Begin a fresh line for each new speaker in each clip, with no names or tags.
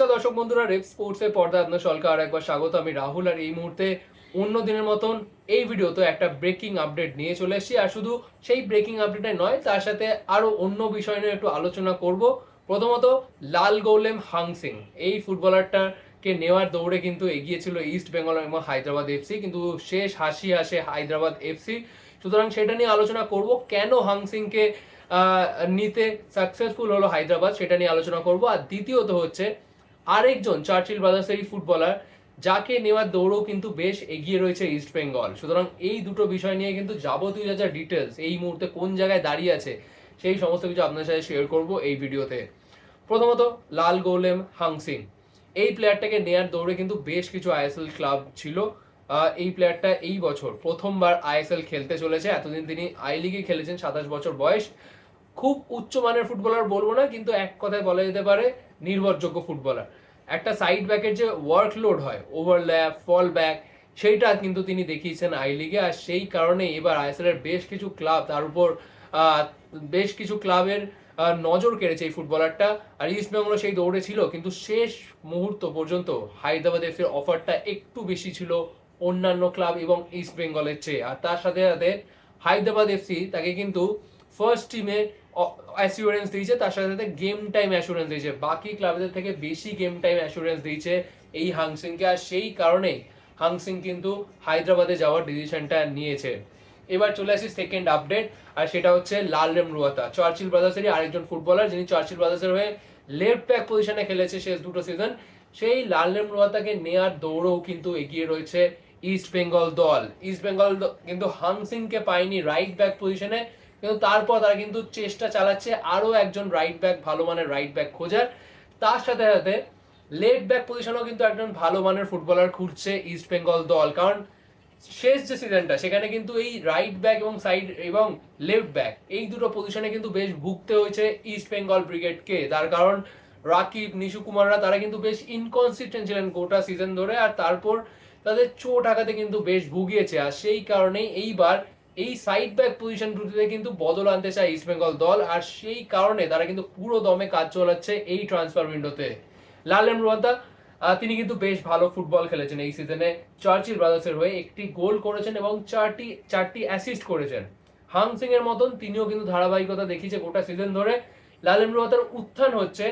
নমস্কার দর্শক বন্ধুরা রেপ স্পোর্টসের পর্দায় আপনার সলকে আর একবার স্বাগত। আমি রাহুল আর এই মুহূর্তে অন্য দিনের মতন এই ভিডিওতে একটা ব্রেকিং আপডেট নিয়ে চলে এসেছি। আর শুধু সেই ব্রেকিং আপডেটে নয়, তার সাথে আরও অন্য বিষয় নিয়ে একটু আলোচনা করব। প্রথমত, লাল গৌলেম হাংসিং এই ফুটবলারটাকে নেওয়ার দৌড়ে কিন্তু এগিয়েছিল ইস্ট বেঙ্গল এবং হায়দ্রাবাদ এফসি কিন্তু শেষ হাসি হাসে হায়দ্রাবাদ এফসি সুতরাং সেটা নিয়ে আলোচনা করব। কেন হাংসিংকে নিতে সাকসেসফুল হলো হায়দ্রাবাদ, সেটা নিয়ে আলোচনা করব। আর দ্বিতীয়ত হচ্ছে আরেকজন চার্চিল ব্রাদার্সেরই ফুটবলার, যাকে নেওয়ার দৌড়ও কিন্তু বেশ এগিয়ে রয়েছে ইস্ট বেঙ্গল সুতরাং এই দুটো বিষয় নিয়ে কিন্তু যাবতীয় যা যা ডিটেলস এই মুহূর্তে কোন জায়গায় দাঁড়িয়ে আছে, সেই সমস্ত কিছু আপনার সাথে শেয়ার করব এই ভিডিওতে। প্রথমত, লাল গোলেম হাংসিং। এই প্লেয়ারটাকে নেয়ার দৌড়ে কিন্তু বেশ কিছু আইএসএল ক্লাব ছিল। এই প্লেয়ারটা এই বছর প্রথমবার আইএসএল খেলতে চলেছে। এতদিন তিনি আই লিগে খেলেছেন, সাতাশ বছর বয়স। খুব উচ্চ মানের ফুটবলার বলব না, কিন্তু এক কথায় বলা যেতে পারে নির্ভরযোগ্য ফুটবলার। একটা সাইড ব্যাকের যে ওয়ার্কলোড হয় ওভারল্যাপ ফল ব্যাক সেইটা কিন্তু তিনি দেখিয়েছেন আই লিগে আর সেই কারণে এবার আইএসএল এর বেশ কিছু ক্লাব তার উপর বেশ কিছু ক্লাবের নজর কেড়েছে এই ফুটবলারটা। আর ইস্ট বেঙ্গল সেই দৌড়ে ছিল, কিন্তু শেষ মুহূর্ত পর্যন্ত হায়দ্রাবাদ এফের অফারটা একটু বেশি ছিল অন্যান্য ক্লাব এবং ইস্ট বেঙ্গলের চেয়ে। আর তার সাথে সাথে হায়দ্রাবাদ এফসি তাকে কিন্তু ফার্স্ট টিমে অ্যাসিওরেন্স দিয়েছে, তার সাথে সাথে গেম টাইম অ্যাসুরেন্স দিয়েছে। বাকি ক্লাবদের থেকে বেশি গেম টাইম অ্যাসুরেন্স দিয়েছে এই হাংসিংকে আর সেই কারণে হাংসিং কিন্তু হায়দ্রাবাদে যাওয়ার ডিসিশনটা নিয়েছে। এবার চলে আসি সেকেন্ড আপডেট আর সেটা হচ্ছে লাল রেম রুয়াতা। চার্চিল ব্রাদার্সেরই আরেকজন ফুটবলার যিনি চার্চিল ব্রাদার্সের হয়ে লেফট ব্যাক পজিশনে খেলেছে শেষ দুটো সিজন সেই লাল রেম রুয়াতাকে নেয়ার দৌড়েও কিন্তু এগিয়ে রয়েছে ইস্ট বেঙ্গল দল। ইস্ট বেঙ্গল কিন্তু হাংসিংকে পায়নি রাইট ব্যাক পজিশনে কিন্তু তারপর তারা কিন্তু চেষ্টা চালাচ্ছে আরও একজন রাইট ব্যাক ভালো মানের রাইট ব্যাক খোঁজার। তার সাথে সাথে লেফট ব্যাক পজিশনেও কিন্তু একজন ভালো মানের ফুটবলার খুঁজছে ইস্ট বেঙ্গল দল। কারণ শেষ যে সিজনটা সেখানে কিন্তু এই রাইট ব্যাক এবং সাইড এবং লেফট ব্যাক এই দুটো পজিশনে কিন্তু বেশ ভুগতে হয়েছে ইস্ট বেঙ্গল ব্রিগেডকে তার কারণ রাকিব, নিশু কুমাররা, তারা কিন্তু বেশ ইনকনসিস্টেন্ট ছিলেন গোটা সিজন ধরে, আর তারপর তাদের চোট আঘাতে কিন্তু বেশ ভুগিয়েছে। আর সেই কারণেই এইবার এই সাইড ব্যাক পজিশন দুটিতে কিন্তু বদল আনতে চায় ইস্ট বেঙ্গল দল আর সেই কারণে তারা কিন্তু পুরো দমে কাজ চলাচ্ছে এই ট্রান্সফার উইন্ডোতে লালেম রুয়াদা আহ, তিনি কিন্তু বেশ ভালো ফুটবল খেলেছেন এই সিজনে চার্চিল ব্রাদার্সের হয়ে একটি গোল করেছেন এবং চারটি চারটি অ্যাসিস্ট করেছেন। হাংসিং এর মতন তিনিও কিন্তু ধারাবাহিকতা দেখিয়েছে গোটা সিজন ধরে। লালেম রুয়াতার উত্থান হচ্ছে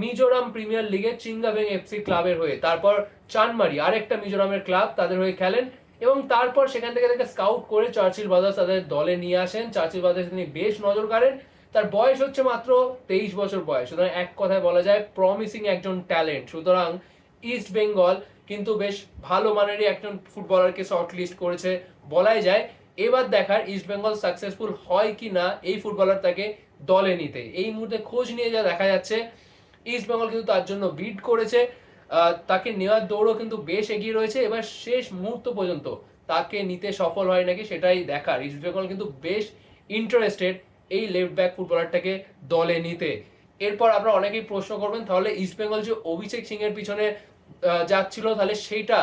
মিজোরাম প্রিমিয়ার লিগে চিঙ্গাবেং এফসি ক্লাবের হয়ে। তারপর চানমারি আরেকটা মিজোরামের ক্লাব তাদের হয়ে খেলেন এবং তারপর সেখান থেকে তাকে স্কাউট করে চার্চিল ব্রাদার্স তাদের দলে নিয়ে আসেন। চার্চিল ব্রাদার্স তিনি বেশ নজর কাড়েন। তার বয়স হচ্ছে মাত্র তেইশ বছর বয়স। সুতরাং এক কথায় বলা যায় প্রমিসিং একজন ট্যালেন্ট সুতরাং ইস্ট বেঙ্গল কিন্তু বেশ ভালো মানেরই একজন ফুটবলারকে শর্ট লিস্ট করেছে বলাই যায়। এবার দেখার ইস্ট বেঙ্গল সাকসেসফুল হয় কি না, এই ফুটবলার তাকে দলে নিতে। এই মুহূর্তে খোঁজ নিয়ে যা দেখা যাচ্ছে ইস্ট বেঙ্গল কিন্তু তার জন্য বিড করেছে। তাকে নেওয়ার দৌড়ও কিন্তু বেশ এগিয়ে রয়েছে। এবার শেষ মুহূর্ত পর্যন্ত তাকে নিতে সফল হয় নাকি সেটাই দেখার। ইস্ট বেঙ্গল কিন্তু বেশ ইন্টারেস্টেড এই লেফট ব্যাক ফুটবলারটাকে দলে নিতে। এরপর আপনারা অনেকেই প্রশ্ন করবেন, তাহলে ইস্ট বেঙ্গল যে অভিষেক সিং এর পিছনে যাচ্ছিল, তাহলে সেইটা,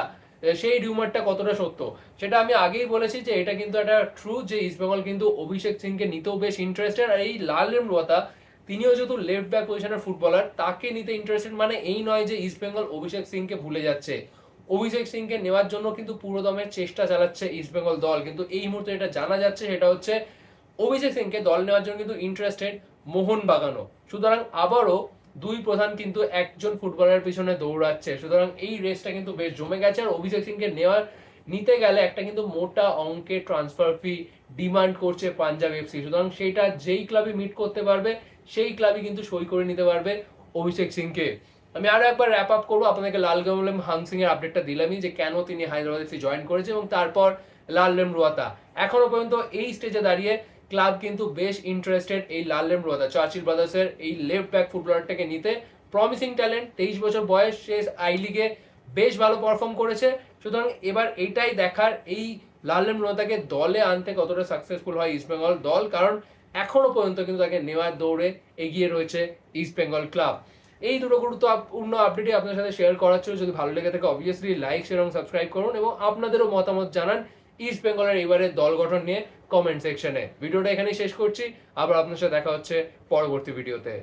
সেই রিউমারটা কতটা সত্য? সেটা আমি আগেই বলেছি যে এটা কিন্তু একটা ট্রু যে ইস্ট বেঙ্গল কিন্তু অভিষেক সিংকে নিতেও বেশ ইন্টারেস্টেড আর এই লাল রেমরুয়াতা তিনিও যেহেতু লেফট ব্যাক পজিশনের ফুটবলার তাকে নিতে ইন্টারেস্টেড মানে এই নয় যে ইস্ট বেঙ্গল অভিষেক সিংকে ভুলে যাচ্ছে। অভিষেক সিংকে নেওয়ার জন্য কিন্তু পুরোদমের চেষ্টা চালাচ্ছে ইস্ট বেঙ্গল দল। কিন্তু এই মুহূর্তে এটা জানা যাচ্ছে সেটা হচ্ছে, অভিষেক সিংকে দল নেওয়ার জন্য কিন্তু ইন্টারেস্টেড মোহন বাগানো সুতরাং আবারও দুই প্রধান কিন্তু একজন ফুটবলারের পিছনে দৌড়াচ্ছে। সুতরাং এই রেসটা কিন্তু বেশ জমে গেছে। আর অভিষেক সিংকে নেওয়ার, নিতে গেলে একটা কিন্তু মোটা অঙ্কের ট্রান্সফার ফি ডিমান্ড করছে পাঞ্জাব এফসি সুতরাং সেটা যেই ক্লাবে মিট করতে পারবে সেই ক্লাবই কিন্তু সই করে নিতে পারবে অভিষেক সিংকে। আমি আরও একবার র্যাপ আপ করব, আপনাদেরকে লাল গমলেম হাংসিং এর আপডেটটা দিলামই যে কেন তিনি হায়দ্রাবাদ এফসি জয়েন করেছে এবং তারপর লাল লেম রুয়াতা। এখনও পর্যন্ত এই স্টেজে দাঁড়িয়ে ক্লাব কিন্তু বেশ ইন্টারেস্টেড এই লাল লেম রুয়াতা, চার্চিল ব্রাদার্সের এই লেফট ব্যাক ফুটবলারটাকে নিতে। প্রমিসিং ট্যালেন্ট তেইশ বছর বয়স শেষ আই লিগে বেশ ভালো পারফর্ম করেছে। সুতরাং এবার এইটাই দেখার এই লাল লাললেম রোতাকে দলে আনতে কতটা সাকসেসফুল হয় ইস্টবেঙ্গল দল, কারণ এখনও পর্যন্ত কিন্তু তাকে নেওয়ার দৌড়ে এগিয়ে রয়েছে ইস্ট বেঙ্গল ক্লাব এই দুটো গুরুত্বপূর্ণ আপডেটই আপনার সাথে শেয়ার করার ছিল। যদি ভালো লেগে থাকে অবভিয়াসলি লাইক শেয়ার এবং সাবস্ক্রাইব করুন এবং আপনাদেরও মতামত জানান ইস্ট বেঙ্গলের এবারের দল গঠন নিয়ে কমেন্ট সেকশনে ভিডিওটা এখানেই শেষ করছি। আবার আপনার সাথে দেখা হচ্ছে পরবর্তী ভিডিওতে